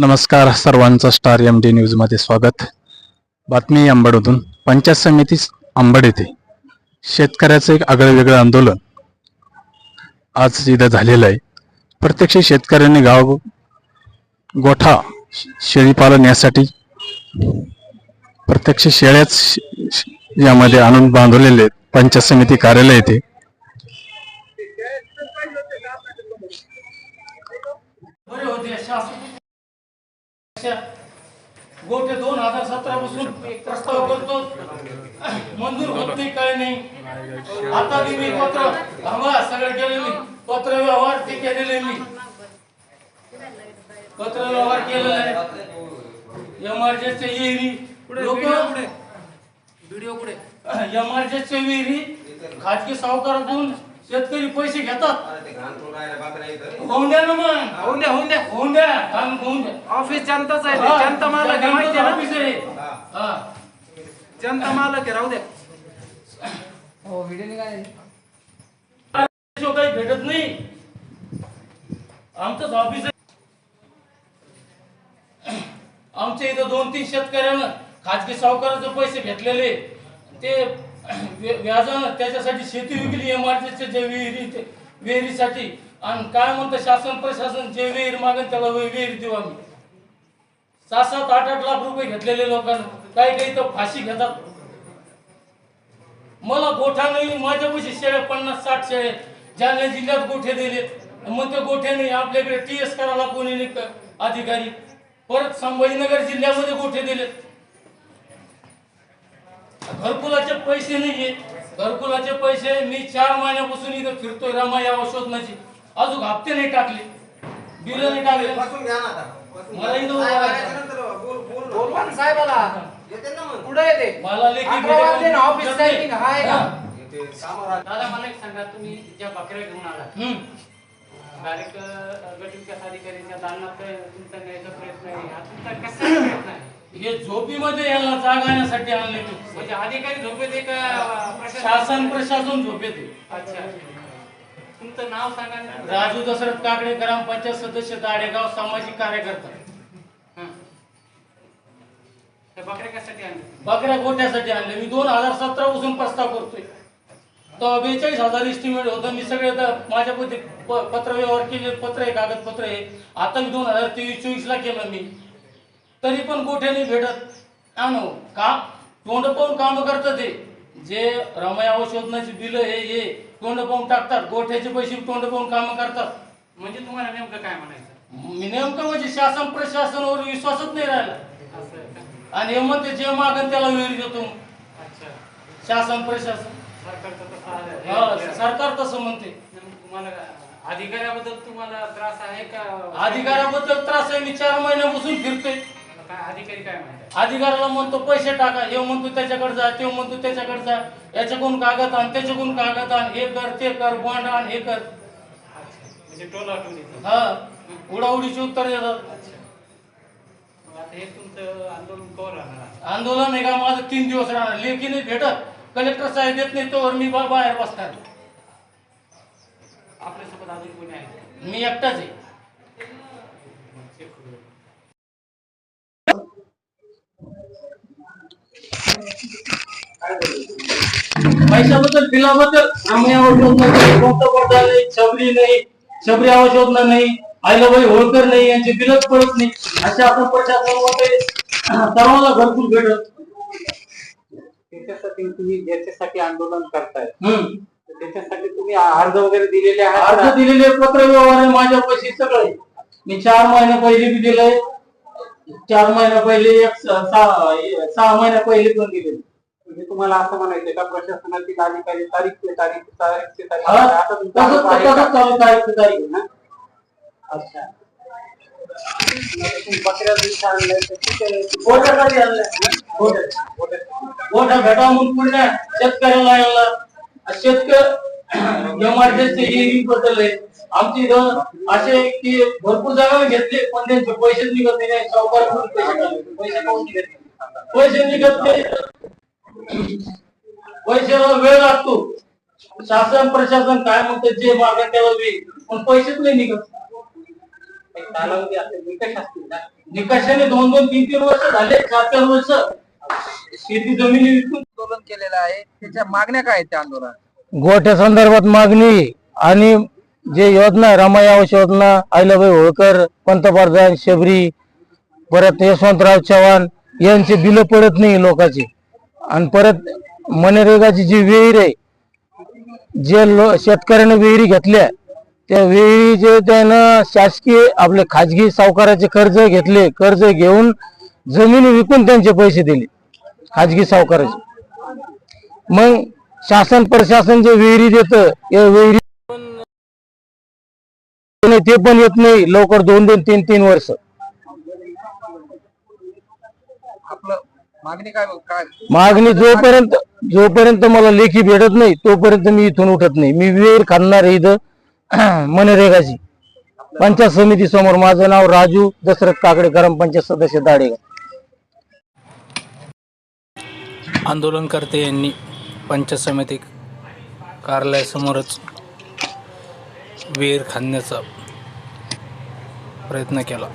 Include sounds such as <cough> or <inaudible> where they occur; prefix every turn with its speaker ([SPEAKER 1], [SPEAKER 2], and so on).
[SPEAKER 1] नमस्कार सर्वांचं star M D न्यूजमध्ये स्वागत. बातमी अंबडमधून. पंचायत समिती अंबड येथे. शेतकऱ्याचं एक आगळं वेगळं आंदोलन आज इथं झालेलं आहे. प्रत्यक्ष शेतकऱ्यांनी गाव गोठा शेळीपालन यासाठी प्रत्यक्ष शेळ्याच श- यामध्ये आणून बांधवलेले आहेत. पंचायत समिती कार्यालय येथे.
[SPEAKER 2] बरे होते गोटे दोन हजार सतरा पासून एक प्रस्ताव करतो. मंजूर होत नाही काय नाही. आता मी पत्र थांबा सगळं केलं मी. पत्र व्यवहार ते केलेले मी. पत्र व्यवहार केलेला आहे. एमआरजेचे विहिरी. लोक
[SPEAKER 3] व्हिडिओ पुढे.
[SPEAKER 2] एमआरजेचे विहिरी. खाजगी सावकारातून शेतकरी पैसे घेतात. होऊन द्या ना मग.
[SPEAKER 3] होऊन द्या होऊन द्या.
[SPEAKER 2] द्या काम होऊन द्या
[SPEAKER 3] ऑफिस जनताच आहे ते.
[SPEAKER 2] हा,
[SPEAKER 3] जनता मालक आहे माहिती आहे ना.
[SPEAKER 2] हा.
[SPEAKER 3] जनता मालक आहे राहू द्या
[SPEAKER 2] शिवाय काही भेटत नाही. आमचंच ऑफिस आहे. आमच्या इथं दोन तीन शेतकऱ्यानं खाजगी सावकाराचे पैसे घेतलेले. ते व्य- व्याजानं त्याच्यासाठी शेती विकली एमआरटीचे जे विहिरी ते विहिरीसाठी. आणि काय म्हणतं शासन? प्रशासन जे विहीर मागेल त्याला विहीर देऊ आम्ही. सात सात आठ आठ लाख रुपये घेतलेले लोकांना. काही काही तर फाशी घेतात. मला गोठा नाही माझ्यापाशी शेळ्या पन्नास साठ शेळे जालना जिल्ह्यात गोठे दिले मग त्या गोठ्याने आपल्याकडे टी एस करायला कोणी नाही अधिकारी? परत संभाजीनगर जिल्ह्यामध्ये गोठे दिले. घरकुलाचे पैसे नाहीये. घरकुलाचे पैसे मी चार महिन्यापासून इथं फिरतोय रमाया शोधनाची अजून हप्ते नाही टाकले. बिल नाही टाकले. मला इथं उभं राहायचं.
[SPEAKER 3] बोलवा ना. साहेबाला. कुठे येते?
[SPEAKER 2] मला लेखी
[SPEAKER 3] अकरा वाजले ना ऑफिस टायमिंग हाय का
[SPEAKER 4] दादा मला एक सांगा तुम्ही ज्या बकऱ्या घेऊन आला
[SPEAKER 2] हम्म.
[SPEAKER 4] डायरेक्ट गट विकास अधिकाऱ्यांच्या दालनात तुमचा न्यायचा प्रयत्न आहे. हा तुमचा कसा प्रयत्न आहे?
[SPEAKER 2] हे झोपीमध्ये याला जागा येण्यासाठी आणले मी.
[SPEAKER 4] म्हणजे अधिकारी झोपेत आहे का प्रशासन
[SPEAKER 2] शासन प्रशासन? झोपेत आहे.
[SPEAKER 4] अच्छा. तुमचं नाव सांगा.
[SPEAKER 2] राजू दशरथ काकडे ग्रामपंचायत सदस्य दाडेगाव सामाजिक कार्यकर्ता.
[SPEAKER 4] हं. बकऱ्या कशासाठी आणल्या?
[SPEAKER 2] बकऱ्या गोट्यासाठी आणले मी दोन हजार सतरा पासून प्रस्ताव करतोय. तो बेचाळीस हजार इस्टिमेट होतं. मी सगळे माझ्या पती पत्र व्यवहार केले. पत्र आहे कागदपत्र आहे. आता मी दोन हजार तेवीस चोवीस ला केलं मी. तरी पण गोठे नाही भेटत. आणो का? तोंड पाहून काम करतात ते. जे रमया शोधनाची बिलं हे हे. तोंड पाहून टाकतात गोठ्याचे पैसे तोंड पाहून काम करतात.
[SPEAKER 4] म्हणजे तुम्हाला नेमकं काय म्हणायचं?
[SPEAKER 2] मी नेमकं म्हणजे शासन प्रशासनावर विश्वासच नाही राहिला? आणि हे म्हणते जे मागन त्याला विहीर देतो.
[SPEAKER 4] अच्छा.
[SPEAKER 2] शासन प्रशासन. सरकार तसं म्हणते.
[SPEAKER 4] तुम्हाला अधिकाऱ्याबद्दल तुम्हाला त्रास आहे का?
[SPEAKER 2] अधिकाऱ्याबद्दल त्रास आहे मी चार महिन्यापासून फिरतोय.
[SPEAKER 4] अधिकारी काय म्हणतात?
[SPEAKER 2] अधिकाऱ्याला म्हणतो पैसे टाका हे म्हणतो त्याच्याकडे जा ते म्हणतो त्याच्याकडे जा याच्याकडून कागद आण त्याच्याकडून कागद आण हे कर ते कर बॉन्ड आण हे कर.
[SPEAKER 4] म्हणजे टोल आठवून
[SPEAKER 2] हा उडाउडीची उत्तर देतात
[SPEAKER 4] आता हे तुमचं आंदोलन कवर राहणार.
[SPEAKER 2] आंदोलन आहे का? माझं तीन दिवस राहणार. लेखी नाही भेटत. कलेक्टर साहेब देत नाही तोवर मी बा- बाहेर बसणार.
[SPEAKER 4] आपल्यासोबत अजून कोणी आहे?
[SPEAKER 2] मी एकटाच आहे. पैशाबद्दल बिलाबद्दल आम्ही शोधणार नाही. कोणतं पडदा नाही शबरी नाही नाही. आईलाबाई होळकर नाही यांचे बिलच पडत नाही. असे आपण प्रशासनमध्ये सर्वांना घरकुल भेटत.
[SPEAKER 5] त्याच्यासाठी तुम्ही ज्याच्यासाठी आंदोलन करताय. त्याच्यासाठी तुम्ही अर्ज वगैरे दिलेले आहेत
[SPEAKER 2] अर्ज? दिलेले पत्र व्यवहार माझ्या पैसे सगळे. मी चार महिने पहिले बी दिलंय. चार महिन्या पहिले एक सहा महिन्या पहिले पण दिले
[SPEAKER 5] म्हणजे तुम्हाला असं म्हणायचं का प्रशासनातील अधिकारी तारीख ते तारीख तारीख ते तारीख
[SPEAKER 2] हा?
[SPEAKER 5] आता तुमचा
[SPEAKER 2] चालू तारीख ते तारीख
[SPEAKER 5] ना? अच्छा मग तुम्ही बकऱ्या दिवशी आणलंय तर किती-
[SPEAKER 2] गोठ्यासाठी आणलंय. गोठ्या. मोठा भेटा म्हणून पुढल्या शेतकऱ्याला शेतकरी एमआरटीसी बद्दल आहे आमची इथं असे की भरपूर जागा घेतले पण त्यांचे पैसे निघत नाही सावकार पैसे पैसे काढून निघत नाही. पैसे निघत नाही. पैशाला वेळ लागतो. शासन प्रशासन काय म्हणतात जे मागण त्याला वेळ पण पैसेच नाही निघत.
[SPEAKER 5] कालावधी निकष असतील ना
[SPEAKER 2] निकषाने दोन दोन तीन तीन वर्ष झाले चार चार वर्ष. शेती जमिनी विकून
[SPEAKER 3] आंदोलन केलेलं आहे. त्याच्या मागण्या काय आहेत त्या आंदोलनात?
[SPEAKER 6] गोठ्या संदर्भात मागणी आणि जे योजना आहे, आवास योजना अहिल्याबाई होळकर पंतप्रधान शबरी परत यशवंतराव चव्हाण यांचे बिलं पडत नाही लोकांची. आणि परत मनरेगाची जी विहीर आहे जे लो शेतकऱ्याने विहिरी घेतल्या त्या विहिरी जे त्यानं शासकीय आपले खाजगी सावकाराचे कर्ज घेतले कर्ज घेऊन जमिनी विकून त्यांचे पैसे दिले खाजगी सावकाराचे. मग शासन प्रशासन जे विहिरी देतं या विहिरी ते पण येत नाही. लवकर दोन दोन तीन तीन वर्ष.
[SPEAKER 3] आपलं मागणी काय काय?
[SPEAKER 6] मागणी जोपर्यंत जोपर्यंत मला लेखी भेटत नाही तोपर्यंत मी इथून उठत नाही. मी विहीर खाणार आहे इथं <clears throat> मनरेगाची. पंचायत समिती समोर माझं नाव राजू दशरथ काकडे ग्रामपंचायत सदस्य दाडेगाव.
[SPEAKER 1] आंदोलनकर्ते यांनी पंचायत समिती कार्यालयासमोरच विहीर खांदण्याचा प्रयत्न केला.